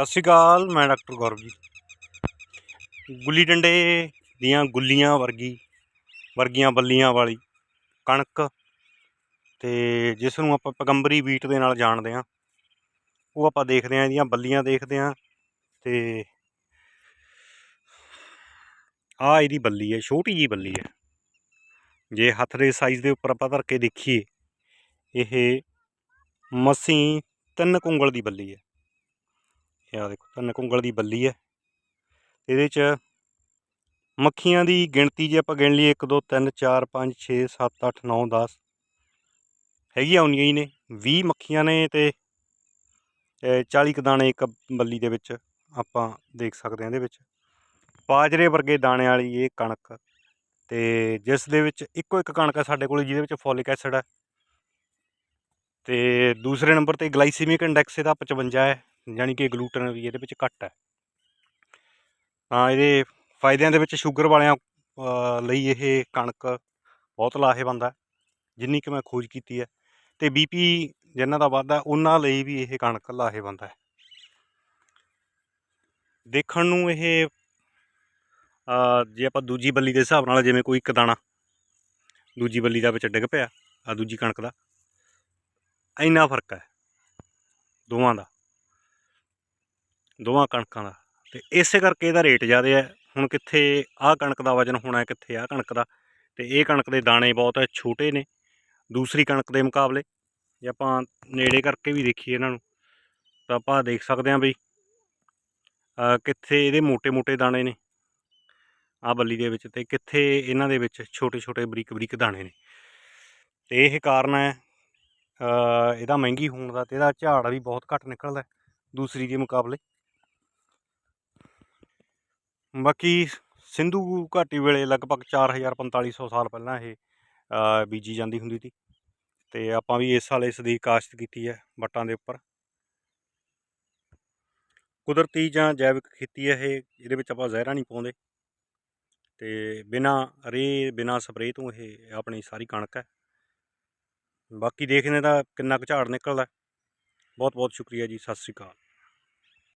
ਸਤਿ ਸ਼੍ਰੀ ਅਕਾਲ, ਮੈਂ ਡਾਕਟਰ ਗੌਰਵ ਜੀ ਗੁੱਲੀ ਡੰਡੇ ਦੀਆਂ ਗੁੱਲੀਆਂ ਵਰਗੀ, ਵਰਗੀਆਂ ਬੱਲੀਆਂ ਵਾਲੀ ਕਣਕ ਤੇ ਜਿਸ ਨੂੰ ਆਪਾਂ ਪਗੰਬਰੀ ਬੀਟ ਦੇ ਨਾਲ ਜਾਣਦੇ ਹਾਂ, ਉਹ ਆਪਾਂ ਦੇਖਦੇ ਹਾਂ, ਇਹਦੀਆਂ ਬੱਲੀਆਂ ਦੇਖਦੇ ਹਾਂ ਤੇ ਆ ਇਹਦੀ ਬੱਲੀ ਹੈ, ਛੋਟੀ ਜੀ ਬੱਲੀ ਹੈ। ਜੇ ਹੱਥ ਦੇ ਸਾਈਜ਼ ਦੇ ਉੱਪਰ ਆਪਾਂ ਧਰ ਕੇ ਦੇਖੀਏ, ਇਹ ਮਸੀਂ ਤਿੰਨ ਕੁੰਗਲ ਦੀ ਬੱਲੀ ਹੈ। ਇਹ ਆ ਦੇਖੋ ਤਿੰਨ ਕੁੰਗਲ ਦੀ ਬੱਲੀ ਹੈ। ਇਹਦੇ ਚ ਮੱਖੀਆਂ ਦੀ ਗਿਣਤੀ ਜੇ ਆਪਾਂ ਗਿਣ ਲਈਏ 1 2 3 4 5 6 7 8 9 10 ਹੈਗੀਆਂ ਉਨੀਆਂ ਹੀ ਨੇ। 20 ਮੱਖੀਆਂ ਨੇ ਤੇ ਅ, 40 ਕੁ ਦਾਣੇ ਇੱਕ ਬੱਲੀ ਦੇ ਵਿੱਚ ਆਪਾਂ ਦੇਖ ਸਕਦੇ ਹਾਂ ਇਹਦੇ ਵਿੱਚ। ਬਾਜਰੇ ਵਰਗੇ ਦਾਣੇ ਵਾਲੀ ਇਹ ਕਣਕ ਤੇ ਜਿਸ ਦੇ ਵਿੱਚ ਇੱਕੋ ਇੱਕ ਕਣਕ ਹੈ ਸਾਡੇ ਕੋਲ ਜਿਹਦੇ ਵਿੱਚ ਫੋਲਿਕ ਐਸਿਡ ਹੈ। ਤੇ ਦੂਸਰੇ ਨੰਬਰ ਤੇ ਗਲਾਈਸੀਮਿਕ ਇੰਡੈਕਸ ਇਹਦਾ 55 ਹੈ। ਯਾਨੀ ਕਿ ਗਲੂਟਨ ਵੀ ਇਹਦੇ ਵਿੱਚ ਘੱਟ ਹੈ। ਤਾਂ ਇਹਦੇ ਫਾਇਦਿਆਂ ਦੇ ਵਿੱਚ ਸ਼ੂਗਰ ਵਾਲਿਆਂ ਲਈ ਇਹ ਕਣਕ ਬਹੁਤ ਲਾਹੇਵੰਦ ਹੈ, ਜਿੰਨੀ ਕਿ ਮੈਂ ਖੋਜ ਕੀਤੀ ਹੈ। ਤੇ ਬੀਪੀ ਜਿਨ੍ਹਾਂ ਦਾ ਵੱਧਦਾ ਉਹਨਾਂ ਲਈ ਵੀ ਇਹ ਕਣਕ ਲਾਹੇਵੰਦ ਹੈ। ਦੇਖਣ ਨੂੰ ਇਹ ਜੇ ਆਪਾਂ ਦੂਜੀ ਬੱਲੀ ਦੇ ਹਿਸਾਬ ਨਾਲ ਜਿਵੇਂ ਕੋਈ ਇੱਕ ਦਾਣਾ, ਦੂਜੀ ਬੱਲੀ ਦਾ ਵਿੱਚ ਡਿੱਗ ਪਿਆ ਆ ਦੂਜੀ ਕਣਕ ਦਾ, ਇੰਨਾ ਫ਼ਰਕ ਹੈ, ਦੋਵਾਂ ਦਾ। ਦੋਵਾਂ ਕਣਕਾਂ ਦਾ। ਤੇ ਇਸੇ ਕਰਕੇ ਇਹਦਾ ਰੇਟ ਜ਼ਿਆਦਾ ਹੈ। ਹੁਣ ਕਿੱਥੇ ਆਹ ਕਣਕ ਦਾ ਵਜਨ ਹੋਣਾ ਕਿੱਥੇ ਆਹ ਕਣਕ ਦਾ। ਤੇ ਇਹ ਕਣਕ ਦੇ ਦਾਣੇ ਬਹੁਤ ਛੋਟੇ ਨੇ। ਦੂਸਰੀ ਕਣਕ ਦੇ ਮੁਕਾਬਲੇ ਜੇ ਆਪਾਂ ਨੇੜੇ ਕਰਕੇ ਵੀ ਦੇਖੀਏ ਇਹਨਾਂ ਨੂੰ, ਤਾਂ ਆਪਾਂ ਦੇਖ ਸਕਦੇ ਹਾਂ ਬਈ ਕਿੱਥੇ ਇਹਦੇ ਮੋٹے-ਮੋٹے ਦਾਣੇ ਨੇ ਆ ਬੱਲੀ ਦੇ ਵਿੱਚ ਤੇ ਕਿੱਥੇ ਇਹਨਾਂ ਦੇ ਵਿੱਚ ਛੋਟੇ-ਛੋਟੇ ਬਰੀਕ-ਬਰੀਕ ਦਾਣੇ ਨੇ। ਤੇ ਇਹ ਕਾਰਨ ਹੈ ਇਹਦਾ ਮਹਿੰਗੀ ਹੋਣ ਦਾ ਤੇ ਇਹਦਾ ਝਾੜ ਵੀ ਬਹੁਤ ਘੱਟ ਨਿਕਲਦਾ ਦੂਸਰੀ ਦੇ ਮੁਕਾਬਲੇ। ਬਾਕੀ ਸਿੰਧੂ ਘਾਟੀ ਵੇਲੇ ਲਗਭਗ 4000 4500 ਸਾਲ ਪਹਿਲਾਂ ਇਹ ਬੀਜੀ ਜਾਂਦੀ ਹੁੰਦੀ ਸੀ ਤੇ ਆਪਾਂ ਵੀ ਇਸ ਸਾਲ ਇਸ ਦੀ ਕਾਸ਼ਤ ਕੀਤੀ ਹੈ ਵੱਟਾਂ ਦੇ ਉੱਪਰ। ਕੁਦਰਤੀ ਜਾਂ ਜੈਵਿਕ ਖੇਤੀ ਹੈ ਇਹ, ਇਹਦੇ ਵਿੱਚ ਆਪਾਂ ਜ਼ਹਿਰਾਂ ਨਹੀਂ ਪਾਉਂਦੇ। ਤੇ ਬਿਨਾ ਰੇ, ਬਿਨਾ ਸਪਰੇਅ ਤੋਂ ਇਹ ਆਪਣੀ ਸਾਰੀ ਕਣਕ ਹੈ। ਬਾਕੀ ਦੇਖਦੇ ਤਾਂ ਕਿੰਨਾ ਕੁ ਝਾੜ ਨਿਕਲਦਾ ਬਹੁਤ ਬਹੁਤ ਸ਼ੁਕਰੀਆ ਜੀ, ਸਤਿ ਸ੍ਰੀ ਅਕਾਲ।